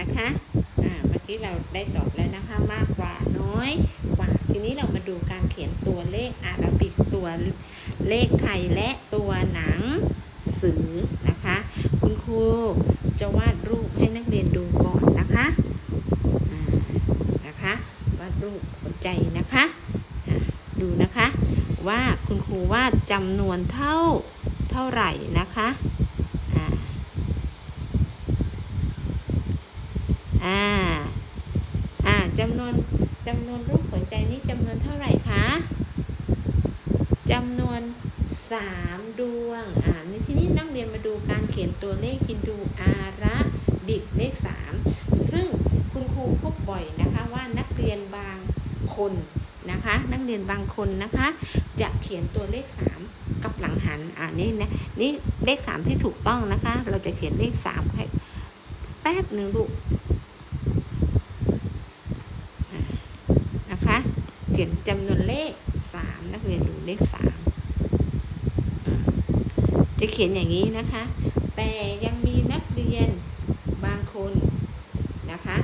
นะคะอ่าเมื่อกี้เราได้ตอบแล้วนะคะมากกว่าน้อยกว่า ทีนี้เรามาดูการเขียนตัวเลขอาราบิกตัวเลขไทยและตัวหนังสือนะคะ คุณครูจะวาดรูปให้นักเรียนดูก่อนนะคะนะคะวาดรูปหัวใจนะคะดูนะคะ ว่าคุณครูวาดจำนวนเท่าเท่าไหร่นะคะอ่า อ่า อ่าจำนวนจำนวนรูปหัวใจนี้จำนวนเท่าไหร่คะจำนวนสามดวง อ่า ในที่นี้นักเรียนมาดูการเขียนตัวเลขฮินดูอาระบิกเลขสามซึ่งคุณครูพบบ่อยนะคะว่านักเรียนบางคนนะคะ นักเรียนบางคนนะคะ จะเขียนตัวเลขสามกับหลังหัน อ่านี่นะ นี่เลขสามที่ถูกต้องนะคะ เราจะเขียนเลขสามให้แป๊บหนึ่งลูกอ่านะคะ เขียนจำนวนเลขสามนักเรียนดูเลขสามจะเขียนอย่างนี้นะคะ แต่ยังมีนักเรียนบางคนนะคะ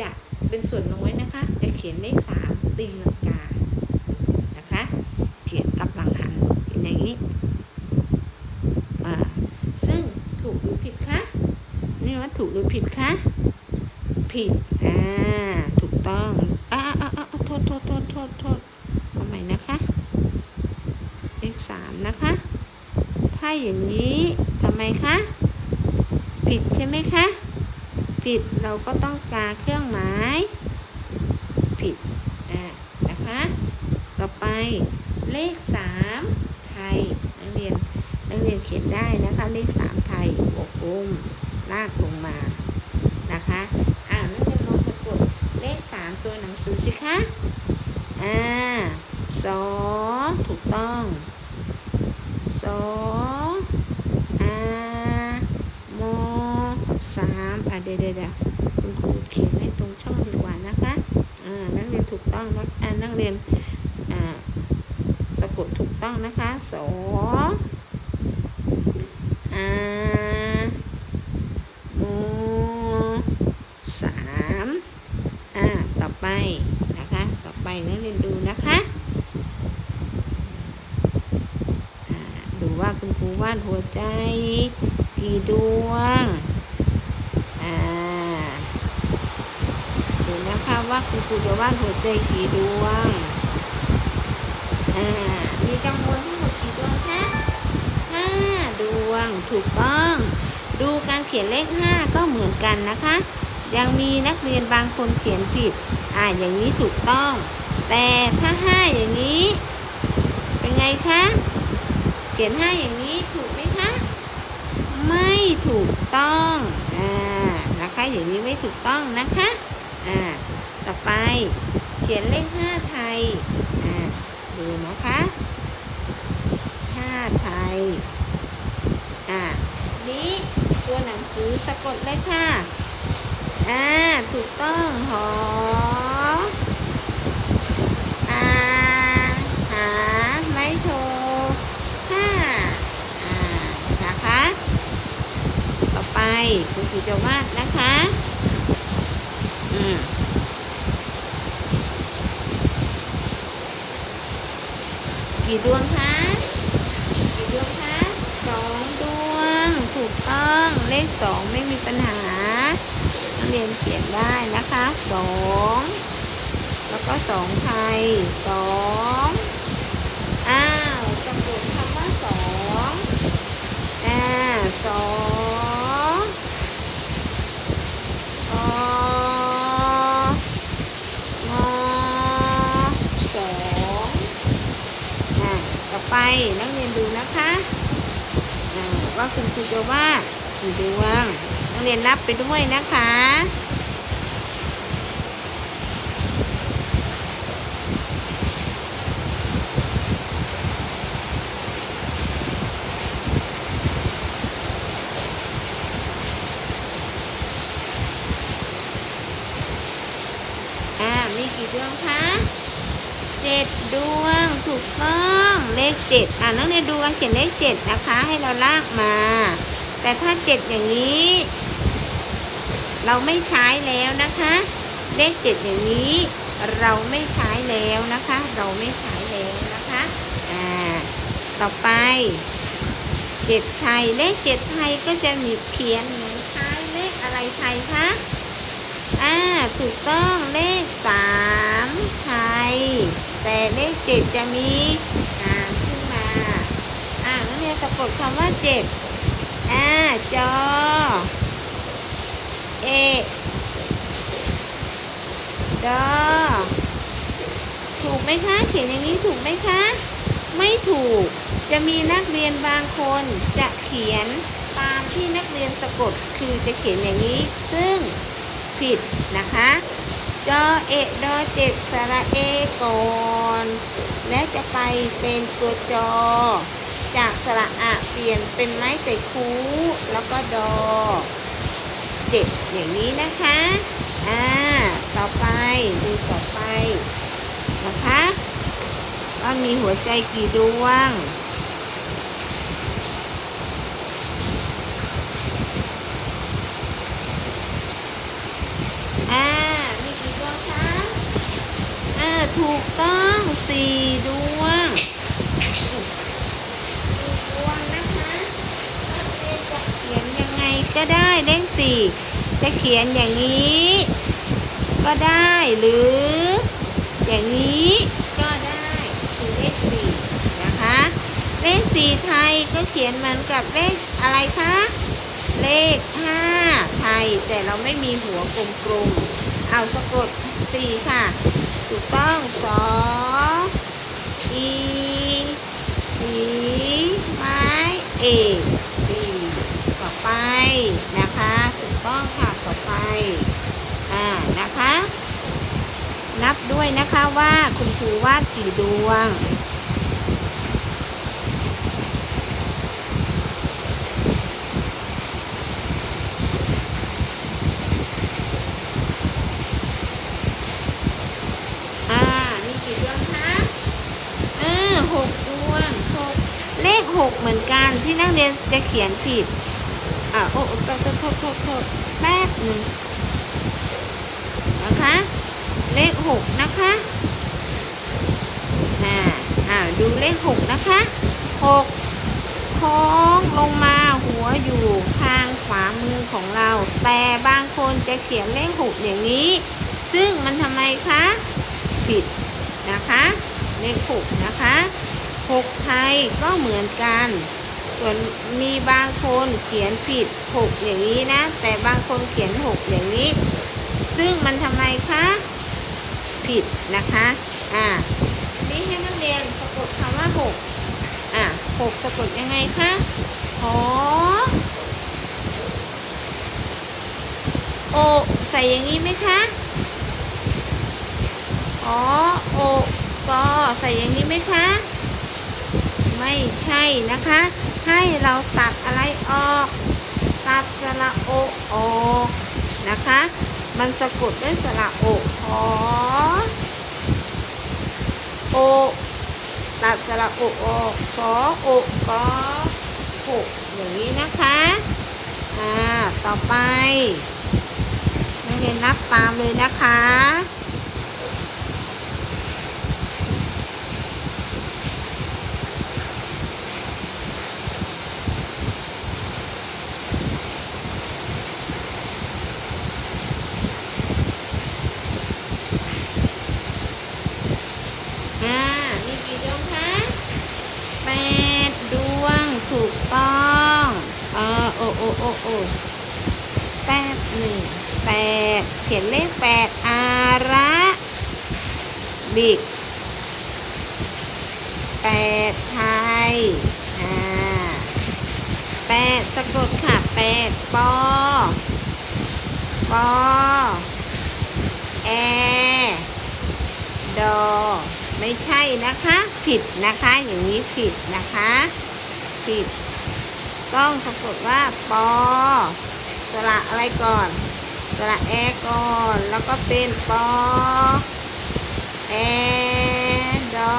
จะเป็นส่วนน้อยนะคะ จะเขียนเลขสามตีลังกานะคะ เขียนกับหลังหันเขียนอย่างนี้ซึ่งถูกหรือผิดคะนี่ว่าถูกหรือผิดคะผิดอ่าถูกต้องอ่าอ่าอ่าโทษโทษโทษโทษโทษเอาใหม่นะคะเลขสามนะคะ ถ้า อย่างนี้ทำไมคะ ผิดใช่ไหมคะ ผิดเราก็ต้องกาเครื่องหมาย ผิดอ่านะคะ ต่อไปเลขสามไทยนักเรียนนักเรียนเขียนได้นะคะ เลขสามไทยบวกลงลากลงมานะคะอ่านักเรียนลองสะกดเลขสามตัวหนังสือสิคะอ่าสอถูกต้องสออาโมสามอะเดี๋ยวเดี๋ยวเดี๋ยวคุณครูเขียนให้ตรงช่องดีกว่านะคะอ่านักเรียนถูกต้องนักอ่านักเรียน อ่าสะกดถูกต้องนะคะสออาโมสามอ่า ต่อไปนะคะ ต่อไปนักเรียนดูนะคะดูว่าคุณครูวาดหัวใจกี่ดวงอ่าดูนะคะว่าคุณครูจะวาดหัวใจกี่ดวงอ่ามีจำนวนทั้งหมดกี่ดวงคะห้าดวงถูกต้อง ดูการเขียนเลขห้าก็เหมือนกันนะคะยังมีนักเรียนบางคนเขียนผิด อ่าอย่างนี้ถูกต้อง แต่ถ้าห้าอย่างนี้ เป็นไงคะ เขียนห้าอย่างนี้ถูกไหมคะ ไม่ถูกต้องอ่านะคะอย่างนี้ไม่ถูกต้องนะคะอ่าต่อไปเขียนเลขห้าไทยอ่าดูนะคะห้าไทยอ่านี้ตัวหนังสือสะกดเลยค่ะอ่าถูกต้องหออาหา ไม่โทรห้าอ่า นะคะ ต่อไป คุณครูจะวาดนะคะอืมกี่ดวงคะกี่ดวงคะสองดวง ถูกต้องเลขสองไม่มีปัญหานักเรียนเขียนได้นะคะสองแล้วก็สองไทยสองอ้าวสะกดคำว่าสองอ่าสององอสอง อ่าต่อไป นักเรียนดูนะคะว่าคุณครูจะว่ากี่ดวงนักเรียนนับไปด้วยนะคะ อ่า มีกี่ดวงคะ เจ็ดดวง ถูกต้อง เล ขเจ็ดอ่านักเรียนดูการเขียนเลขเจ็ดนะคะ ให้เราลากมา แต่ถ้าเจ็ดอย่างนี้ เราไม่ใช้แล้วนะคะ เลขเจ็ดอย่างนี้ เราไม่ใช้แล้วนะคะ เราไม่ใช้แล้วนะคะอ่าต่อไปเจ็ดไทยเลขเจ็ดไทยก็จะมีเขียนเหมือนคล้ายเลขอะไรไทยคะอ่าถูกต้องเลขสามไทย แต่เลขเจ็ดจะมีอ่านขึ้นมา อ่านัก เรียนสะกดคำว่าเจ็ดอ่าจอ เอดอถูกไหมคะ เขียนอย่างนี้ถูกไหมคะ ไม่ถูก จะมีนักเรียนบางคนจะเขียนตามที่นักเรียนสะกด คือจะเขียนอย่างนี้ ซึ่งผิดนะคะจอเอดอเจ็ดสระเอก่อน และจะไปเป็นตัวจอ จากสระอะเปลี่ยนเป็นไม้ใส่คูแล้วก็ดอเจ็ดอย่างนี้นะคะ อ่า ต่อไปดูต่อไปนะคะว่ามีหัวใจกี่ดวง อ่า มีกี่ดวงคะ อ่า ถูกต้องสี่ดวงสี่ดวงนะคะนักเรียนจะเขียนยังไงก็ได้เลขสี่จะเขียนอย่างนี้ ก็ได้หรือ อย่างนี้ก็ได้คือเลขสี่นะคะ เลขสี่ไทยก็เขียนเหมือนกับเลขอะไรคะเลขห้าไทยแต่เราไม่มีหัวกลมๆเอาสะกดสี่ค่ะถูกต้องสออีสีไม้เอกสี่ต่อไปนะคะ ถูกต้องค่ะต่ อไปอ่านะคะ นับด้วยนะคะว่าคุณครูวาดกี่ดวงอ่ามีกี่ดวงคะเหกดวงหกเลขหกเหมือนกันที่นักเรียนจะเขียนผิดอ่าโอ้โอ้โทษโทษโทษ แป๊บหนึ่งนะคะ เลขหกนะคะอ่าอ่าดูเลขหกนะคะหกโค้งลงมาหัวอยู่ทางขวามือของเรา แต่บางคนจะเขียนเลขหกอย่างนี้ ซึ่งมันทำไมคะผิดนะคะ เลขหกนะคะหกไทยก็เหมือนกัน ส่วนมีบางคนเขียนผิดหกอย่างนี้นะ แต่บางคนเขียนหกอย่างนี้ ซึ่งมันทำไมคะผิดนะคะ อ่า นี่ให้นักเรียนสะกดคำว่าหกอ่าหกสะกดยังไงคะหอโอใส่อย่างนี้ไหมคะหอโอกอใส่อย่างนี้ไหมคะ ไม่ใช่นะคะ ให้เราตัดอะไรออก ตัดสระโอออกนะคะ มันสะกดด้วยสระโอหอโอตัดสระโอออกขอโอกอหกอย่างนี้นะคะอ่าต่อไปนักเรียนนับตามเลยนะคะ อ่า มีกี่ดวงคะแปดดวงถูกต้องเออโอ โอโอโอแปดหนึ่งแปดเขียนเลขแปดอาระบิกแปดไทย อ่าแปดสะกดค่ะแปดปอปอแอดอไม่ใช่นะคะ ผิดนะคะ อย่างนี้ผิดนะคะ ผิด ต้องสะกดว่าปอสระอะไรก่อนสระแอก่อน แล้วก็เป็นปอแอดอ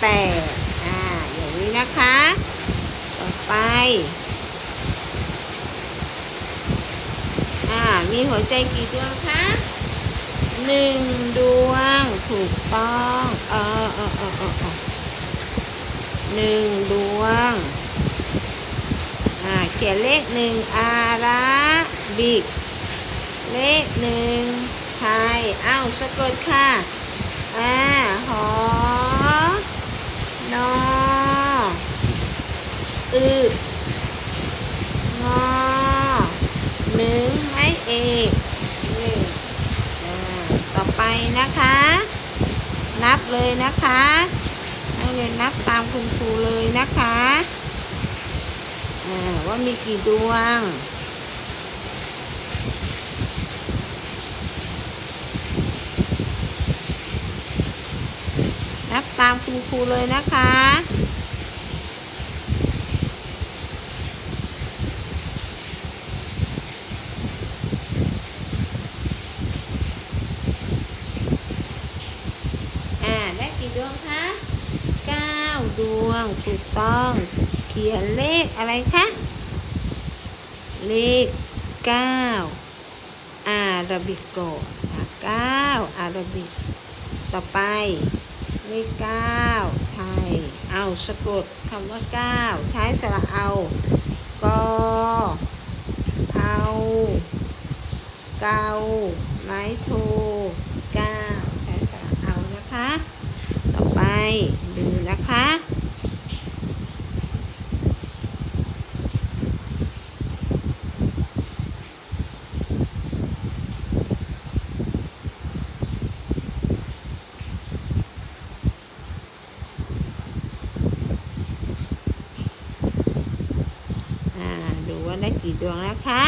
แปดอ่าอย่างนี้นะคะ ต่อไปอ่ามีหัวใจกี่ดวงคะหนึ่งดวงถูกต้องเออเออเออเออเออหนึ่งดวง อ่าเขียนเลขหนึ่งอาราบิก เลขหนึ่งไทยอ้าวสะกดค่ะอ่าหอนออึงอหนึ่งไม้เอกหนึ่งอ่าต่อไปนะคะ นับเลยนะคะนักเรียนนับตามคุณครูเลยนะคะ ว่ามีกี่ดวง นับตามคุณครูเลยนะคะอ่าได้กี่ดวงคะเก้าดวง ถูกต้อง เขียนเลขอะไรคะ เลขเก้าอาราบิกโกอะเก้าอาราบิก ต่อไป เลขเก้าไทย เอาสะกดคำว่าเก้าใช้สระเอากอเอาเกาไม้โทเก้าใช้สระเอานะคะ ต่อไปดูนะคะ อ่า ดูว่าได้กี่ดวงนะคะ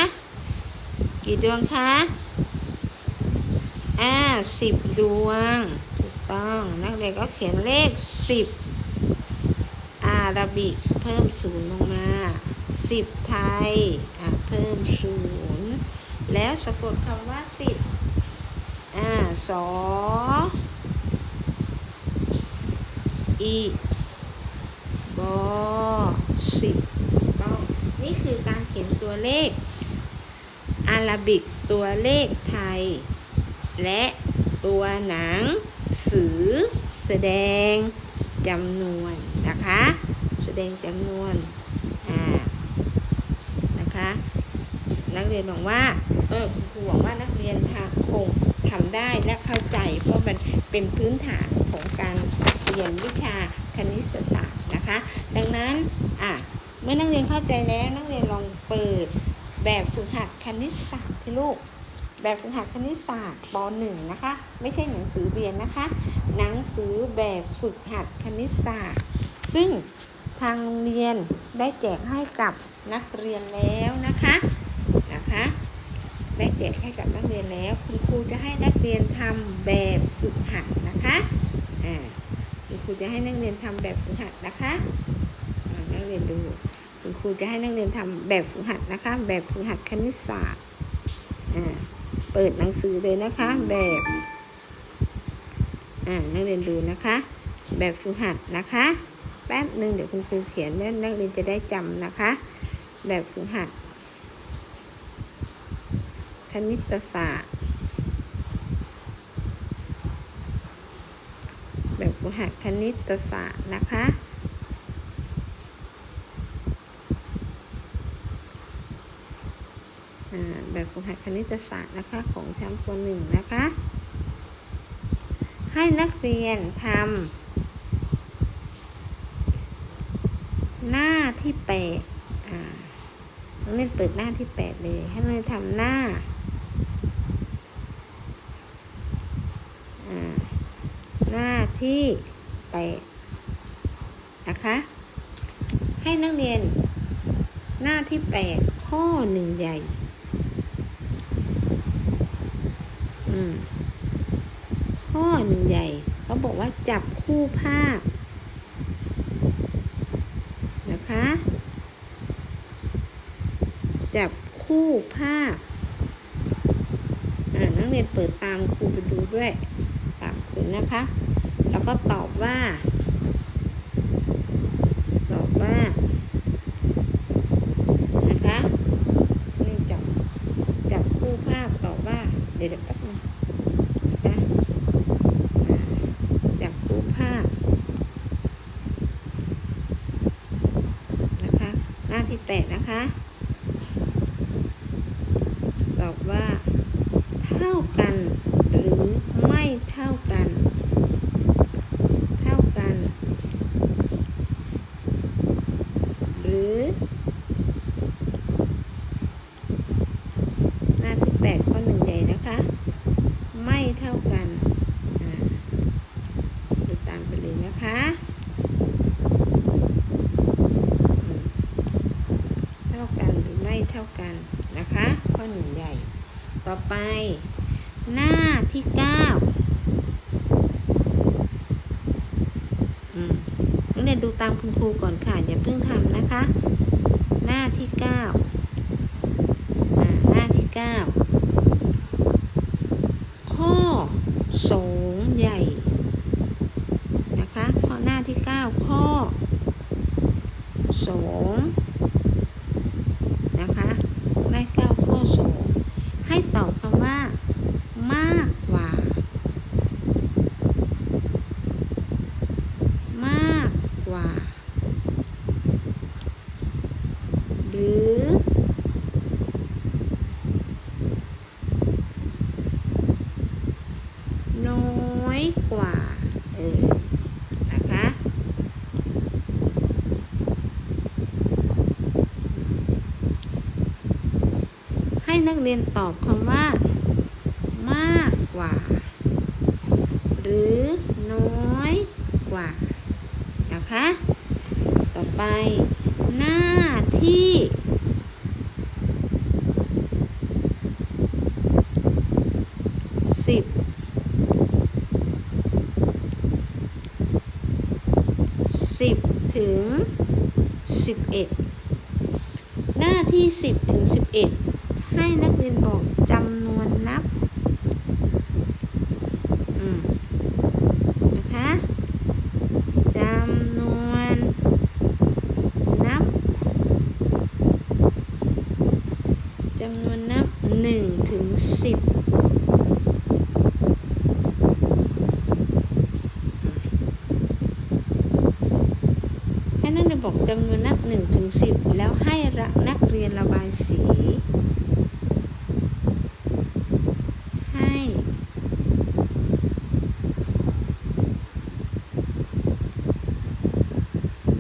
กี่ด วงคะ อ่าสิบดวง ถูกต้อง นักเรียนก็เขียนเลขสิบอาราบิกเพิ่มศูนย์ลงมาสิบไทย อ่าเพิ่มศูนย์แล้วสะกดคำว่าสิบอ่าสออีบอสิบต้องนี่คือการเขียนตัวเลข อาราบิกตัวเลขไทย และตัวหนังสือแสดงจำนวนนะคะ แสดงจำนวนอ่านะคะนักเรียนหวังว่าเออคุณครูหวังว่านักเรียนทาคงทำได้และเข้าใจ เพราะมันเป็นพื้นฐานของการเรียนวิชาคณิตศาสตร์นะคะ ดังนั้นอะเมื่อนักเรียนเข้าใจแล้วนักเรียนลองเปิด แบบฝึกหัดคณิตศาสตร์ที่ลูก แบบฝึกหัดคณิตศาสตร์ป .1 นะคะ ไม่ใช่หนังสือเรียนนะคะ หนังสือแบบฝึกหัดคณิตศาสตร์ ซึ่งทางโรงเรียนได้แจกให้กับนักเรียนแล้วนะคะนะคะได้แจกให้กับนักเรียนแล้ว คุณครูจะให้นักเรียนทำแบบฝึกหัดนะคะอ่าคุณครูจะให้นักเรียนทำแบบฝึกหัดนะคะนักเรียนดู คุณครูจะให้นักเรียนทำแบบฝึกหัดนะคะ แบบฝึกหัดคณิตศาสตร์เปิดหนังสือเลยนะคะ แบบนักเรียนดูนะคะ แบบฝึกหัดนะคะ แป๊บหนึ่งเดี๋ยวคุณครูเขียนแล้วนักเรียนจะได้จำนะคะ แบบฝึกหัดคณิตศาสตร์แบบฝึกหัดคณิตศาสตร์นะคะ อ่า แบบฝึกหัดคณิตศาสตร์นะคะของชั้นปหนึ่งนะคะ ให้นักเรียนทำหน้าที่แปดอ่านักเรียนเปิดหน้าที่แปดเลย ให้นักเรียนทำหน้าหน้าที่แปดนะคะ ให้นักเรียนหน้าที่แปดข้อหนึ่งใหญ่ อืม ข้อหนึ่งใหญ่ เขาบอกว่าจับคู่ภาพ นะคะ จับคู่ภาพนักเรียนเปิดตามครูไปดูด้วยตามคุณนะคะ แล้วก็ตอบว่า ตอบว่า นะคะนี่จับ จับคู่ภาพตอบว่า เดี๋ยวเดี๋ยวแป๊บนึงนะคะอ่าจับรูปภาพนะคะ หน้าที่แปดนะคะ ตอบว่า เท่ากันหรือไม่เท่ากันียนดูตามคุณครูก่อนค่ะ อย่าเพิ่งทำนะคะ หน้าที่ 9 หน้าที่ 9 เรียนตอบคำว่า มากกว่า หรือน้อยกว่า นะคะ ต่อไปหน้าที่สิบสิบถึงสิบเอ็ดหน้าที่สิบถึงสิบเอ็ด ให้นักเรียนบอกจำนวนนับนะคะจำนวนนับจำนวนนับหนึ่งถึงสิบให้นักเรียนบอกจำนวนนับหนึ่งถึงสิบแล้วให้ระนักเรียนระบายสี ให้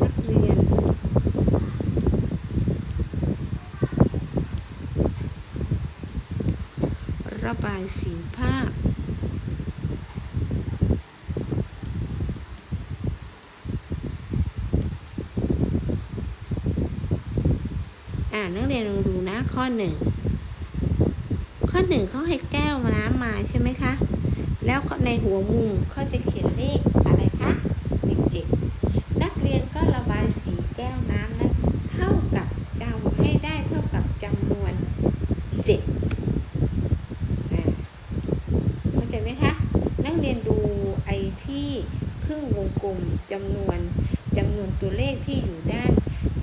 นักเรียน ระบายสีภาพ อ่า นักเรียนลองดูนะข้อหนึ่งข้อหนึ่งเขาให้แก้วน้ำมาใช่ไหมคะ แล้วในหัวมุมเขาจะเขียนเลขไรคะเลขเจ็ด นักเรียนก็ระบายสีแก้วน้ำนั้นเท่ากับจำให้ได้เท่ากับจำนวนเจ็ดอ่าเข้าใจไหมคะ นักเรียนดูไอ้ที่ครึ่งวงกลมจำนวนจำนวนตัวเลขที่อยู่ด้าน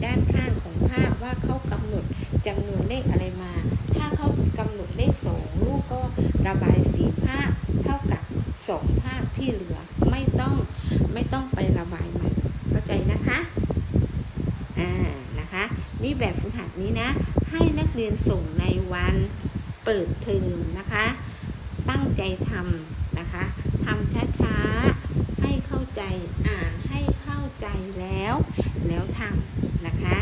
ด้านข้างของภาพว่าเขากำหนดจำนวนเลขอะไรมา ถ้าเขากำหนดเลขสองลูกก็ระบายสีภาพเท่ากับสองภาพที่เหลือไม่ต้องไม่ต้องไประบายใหม่ เข้าใจนะคะ อ่า นะคะ นี่แบบฝึกหัดนี้นะ ให้นักเรียนส่งใน วันเปิดเทอมนะคะ ตั้งใจทำนะคะทำช้าๆ ให้เข้าใจอ่านให้เข้าใจแล้ว แล้วทำนะคะ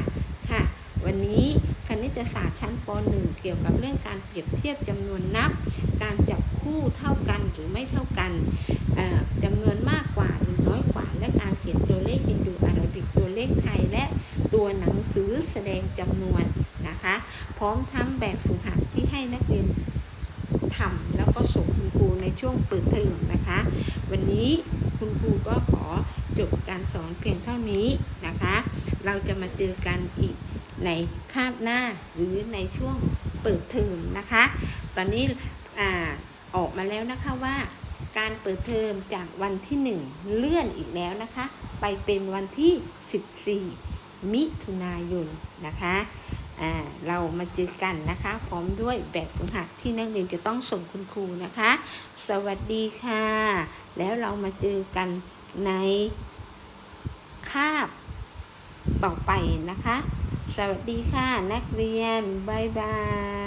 ค่ะ วันนี้คณิตศาสตร์ชั้นป .1 เกี่ยวกับเรื่องการเปรียบเทียบจำนวนนับ การจับคู่เท่ากันหรือไม่เท่ากันจำนวนมากกว่าหรือน้อยกว่า และการเขียนตัวเลขฮินดูอาราบิกตัวเลขไทยและตัวหนังสือแสดงจำนวน นะคะ พร้อมทั้งแบบฝึกหัดที่ให้นักเรียนทำแล้วก็ส่งคุณครูในช่วงเปิดเทอมนะคะ วันนี้คุณครูก็ขอจบการสอนเพียงเท่านี้นะคะ เราจะมาเจอกันอีกในคาบหน้าหรือในช่วงเปิดเทอมนะคะ ตอนนี้อออกมาแล้วนะคะว่าการเปิดเทอมจากวันที่ 1 เลื่อนอีกแล้วนะคะ ไปเป็นวันที่ 14 มิถุนายนนะคะ เรามาเจอกันนะคะ พร้อมด้วยแบบฝึกหัดที่นักเรียนจะต้องส่งคุณครูนะคะ สวัสดีค่ะ แล้วเรามาเจอกันในคาบต่อไปนะคะ สวัสดีค่ะ นักเรียน บ๊ายบาย